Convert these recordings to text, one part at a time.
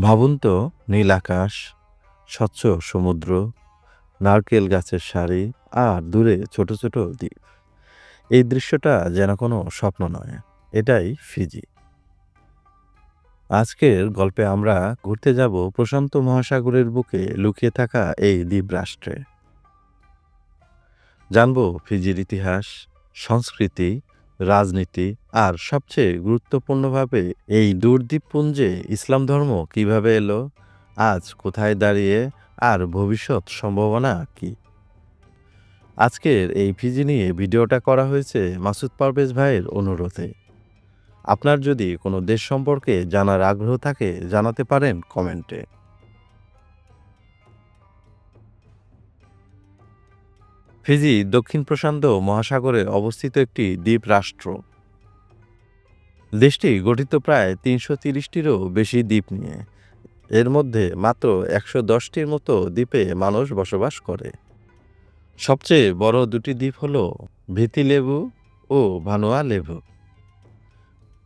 ভাবুন তো, নীল আকাশ, স্বচ্ছ সমুদ্র, নারকেল গাছের সারি আর দূরে ছোট ছোট দ্বীপ। এই দৃশ্যটা যেন কোনো স্বপ্ন নয়, এটাই ফিজি। আজকের গল্পে আমরা ঘুরতে যাব প্রশান্ত মহাসাগরের বুকে লুকিয়ে থাকা এই দ্বীপ রাষ্ট্রে। জানব ফিজির ইতিহাস, সংস্কৃতি রাজনীতি আর সবচেয়ে গুরুত্বপূর্ণভাবে এই দূরদ্বীপপুঞ্জে ইসলাম ধর্ম কীভাবে এলো? আজ কোথায় দাঁড়িয়ে? আর ভবিষ্যৎ সম্ভাবনা কি? আজকের এই ফিজি নিয়ে ভিডিওটা করা হয়েছে মাসুদ পারভেজ ভাইয়ের অনুরোধে। আপনার যদি কোনো দেশ সম্পর্কে জানার আগ্রহ থাকে, জানাতে পারেন কমেন্টে। ফিজি, দক্ষিণ প্রশান্ত মহাসাগরে অবস্থিত একটি দ্বীপ রাষ্ট্র। দেশটি গঠিত প্রায় তিনশো তিরিশটিরও বেশি দ্বীপ নিয়ে। এর মধ্যে মাত্র একশো দশটির মতো দ্বীপে মানুষ বসবাস করে। সবচেয়ে বড় দুটি দ্বীপ হল ভিতিলেবু ও ভানুয়া লেবু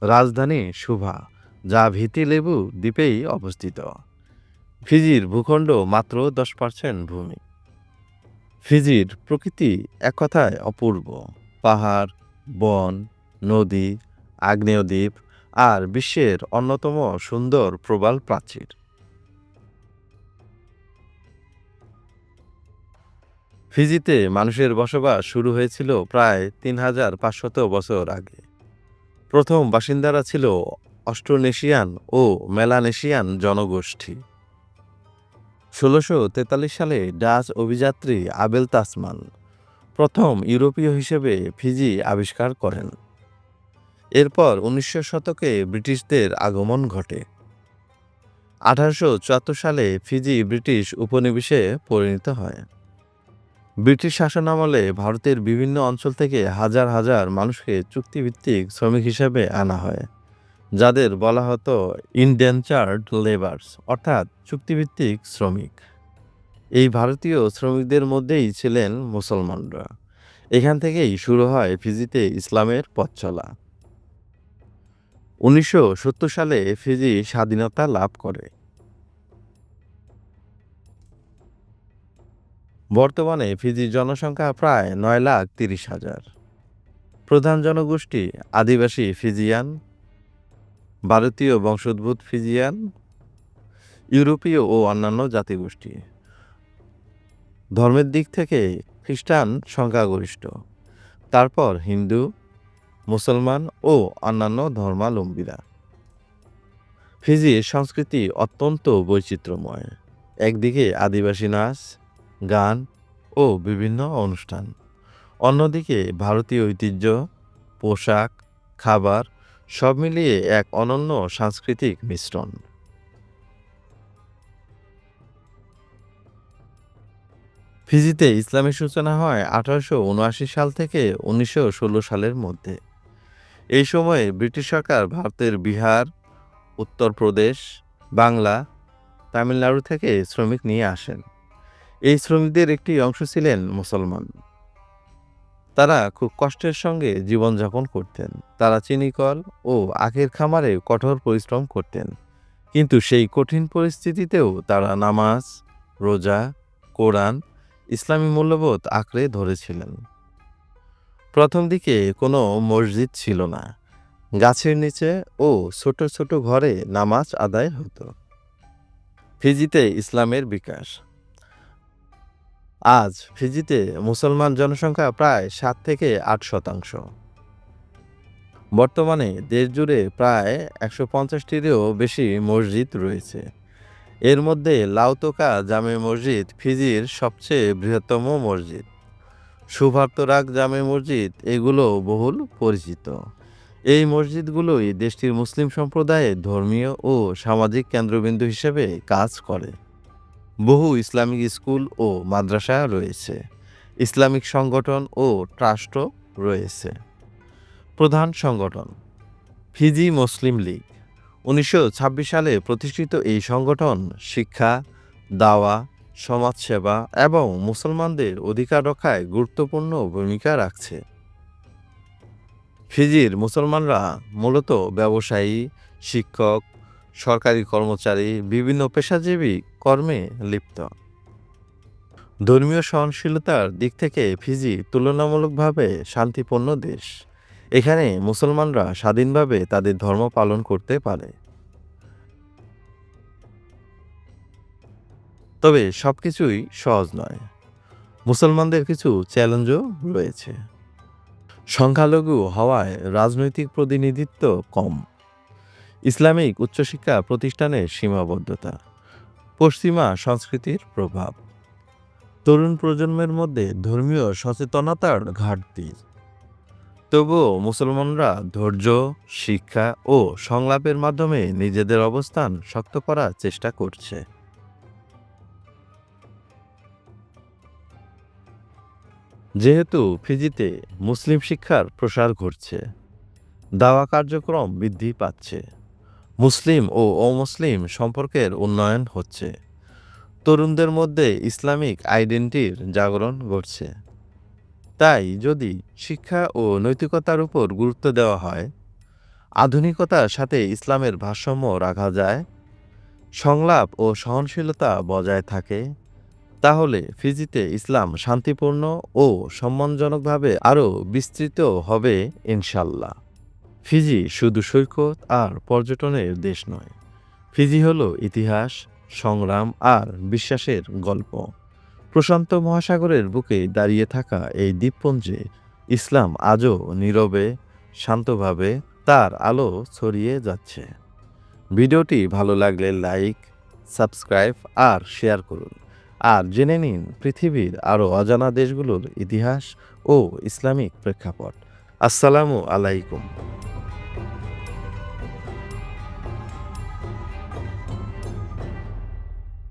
রাজধানী সুভা, যা ভিতিলেবু দ্বীপেই অবস্থিত। ফিজির ভূখণ্ড মাত্র দশ পার্সেন্ট ভূমি। ফিজির প্রকৃতি এক কথায় অপূর্ব। পাহাড়, বন, নদী আগ্নেয় দ্বীপ আর বিশ্বের অন্যতম সুন্দর প্রবাল প্রাচীর। ফিজিতে মানুষের বসবাস শুরু হয়েছিল প্রায় তিন হাজার পাঁচশত বছর আগে। প্রথম বাসিন্দারা ছিল অস্ট্রোনেশিয়ান ও মেলানেশিয়ান জনগোষ্ঠী। ষোলোশো তেতাল্লিশ সালে ডাচ অভিযাত্রী আবেল তাসমান প্রথম ইউরোপীয় হিসেবে ফিজি আবিষ্কার করেন। এরপর উনিশশো শতকে ব্রিটিশদের আগমন ঘটে। আঠারোশো চুয়াত্তর সালে ফিজি ব্রিটিশ উপনিবেশে পরিণত হয়। ব্রিটিশ শাসনামলে ভারতের বিভিন্ন অঞ্চল থেকে হাজার হাজার মানুষকে চুক্তিভিত্তিক শ্রমিক হিসেবে আনা হয়। যাদের বলা হতো ইনডেনচার্ড লেবার্স অর্থাৎ চুক্তিভিত্তিক শ্রমিক। এই ভারতীয় শ্রমিকদের মধ্যেই ছিলেন মুসলমানরা। এখান থেকেই শুরু হয় ফিজিতে ইসলামের পথ চলা। উনিশশো সত্তর সালে ফিজি স্বাধীনতা লাভ করে। বর্তমানে ফিজির জনসংখ্যা প্রায় নয় লাখ তিরিশ হাজার। প্রধান জনগোষ্ঠী আদিবাসী ফিজিয়ান ভারতীয় বংশোদ্ভূত ফিজিয়ান, ইউরোপীয় ও অন্যান্য জাতিগোষ্ঠী। ধর্মের দিক থেকে খ্রিস্টান সংখ্যাগরিষ্ঠ। তারপর হিন্দু, মুসলমান ও অন্যান্য ধর্মালম্বীরা ফিজির সংস্কৃতি অত্যন্ত বৈচিত্র্যময়। একদিকে আদিবাসী নাচ, গান ও বিভিন্ন অনুষ্ঠান। অন্যদিকে ভারতীয় ঐতিহ্য, পোশাক, খাবার সব মিলিয়ে এক অনন্য সাংস্কৃতিক মিশ্রণ। ফিজিতে ইসলামের সূচনা হয় আঠারোশো উনআশি সাল থেকে উনিশশো ষোলো সালের মধ্যে। এই সময়ে ব্রিটিশ সরকার ভারতের বিহার, উত্তরপ্রদেশ, বাংলা, তামিলনাড়ু থেকে শ্রমিক নিয়ে আসেন। এই শ্রমিকদের একটি অংশ ছিলেন মুসলমান। তারা খুব কষ্টের সঙ্গে জীবনযাপন করতেন। তারা চিনিকল ও আখের খামারে কঠোর পরিশ্রম করতেন। কিন্তু সেই কঠিন পরিস্থিতিতেও তারা নামাজ, রোজা, কোরআন, ইসলামী মূল্যবোধ আঁকড়ে ধরেছিলেন। প্রথম দিকে কোনো মসজিদ ছিল না। গাছের নিচে ও ছোট ছোট ঘরে নামাজ আদায় হতো। ফিজিতে ইসলামের বিকাশ। আজ ফিজিতে মুসলমান জনসংখ্যা প্রায় সাত থেকে আট শতাংশ। বর্তমানে দেশ জুড়ে প্রায় একশো পঞ্চাশটিরও বেশি মসজিদ রয়েছে। এর মধ্যে লাউতোকা জামে মসজিদ ফিজির সবচেয়ে বৃহত্তম মসজিদ। সুভার্তরাগ জামে মসজিদ এগুলো বহুল পরিচিত। এই মসজিদগুলোই দেশটির মুসলিম সম্প্রদায়ের ধর্মীয় ও সামাজিক কেন্দ্রবিন্দু হিসেবে কাজ করে। বহু ইসলামিক স্কুল ও মাদ্রাসা রয়েছে। ইসলামিক সংগঠন ও ট্রাস্টও রয়েছে। প্রধান সংগঠন, ফিজি মুসলিম লীগ। উনিশশো ছাব্বিশ সালে প্রতিষ্ঠিত এই সংগঠন শিক্ষা, দাওয়া, সমাজসেবা এবং মুসলমানদের অধিকার রক্ষায় গুরুত্বপূর্ণ ভূমিকা রাখছে। ফিজির মুসলমানরা মূলত ব্যবসায়ী, শিক্ষক সরকারি কর্মচারী, বিভিন্ন পেশাজীবী কর্মে লিপ্ত। ধর্মীয় সহনশীলতার দিক থেকে ফিজি তুলনামূলকভাবে শান্তিপূর্ণ দেশ। এখানে মুসলমানরা স্বাধীনভাবে তাদের ধর্ম পালন করতে পারে। তবে সবকিছুই সহজ নয়। মুসলমানদের কিছু চ্যালেঞ্জও রয়েছে। সংখ্যালঘু হওয়ায় রাজনৈতিক প্রতিনিধিত্ব কম। ইসলামিক উচ্চশিক্ষা প্রতিষ্ঠানের সীমাবদ্ধতা, পশ্চিমা সংস্কৃতির প্রভাব। তরুণ প্রজন্মের মধ্যে ধর্মীয় সচেতনতার ঘাটতি। তবুও মুসলমানরা ধৈর্য, শিক্ষা ও সংলাপের মাধ্যমে নিজেদের অবস্থান শক্ত করার চেষ্টা করছে। যেহেতু ফিজিতে মুসলিম শিক্ষার প্রসার ঘটছে, দাওয়া কার্যক্রম বৃদ্ধি পাচ্ছে। মুসলিম ও অমুসলিম সম্পর্কের উন্নয়ন হচ্ছে। তরুণদের মধ্যে ইসলামিক আইডেন্টির জাগরণ ঘটছে। তাই যদি শিক্ষা ও নৈতিকতার উপর গুরুত্ব দেওয়া হয়, আধুনিকতার সাথে ইসলামের ভারসাম্য রাখা যায়, সংলাপ ও সহনশীলতা বজায় থাকে, তাহলে ফিজিতে ইসলাম শান্তিপূর্ণ ও সম্মানজনকভাবে আরও বিস্তৃত হবে ইনশাল্লাহ। ফিজি শুধু সৈকত আর পর্যটনের দেশ নয়। ফিজি হলো ইতিহাস, সংগ্রাম আর বিশ্বাসের গল্প। প্রশান্ত মহাসাগরের বুকে দাঁড়িয়ে থাকা এই দ্বীপপুঞ্জে ইসলাম আজও নীরবে, শান্তভাবে তার আলো ছড়িয়ে যাচ্ছে। ভিডিওটি ভালো লাগলে লাইক, সাবস্ক্রাইব আর শেয়ার করুন। আর জেনে নিন পৃথিবীর আরও অজানা দেশগুলোর ইতিহাস ও ইসলামিক প্রেক্ষাপট। আসসালামু আলাইকুম।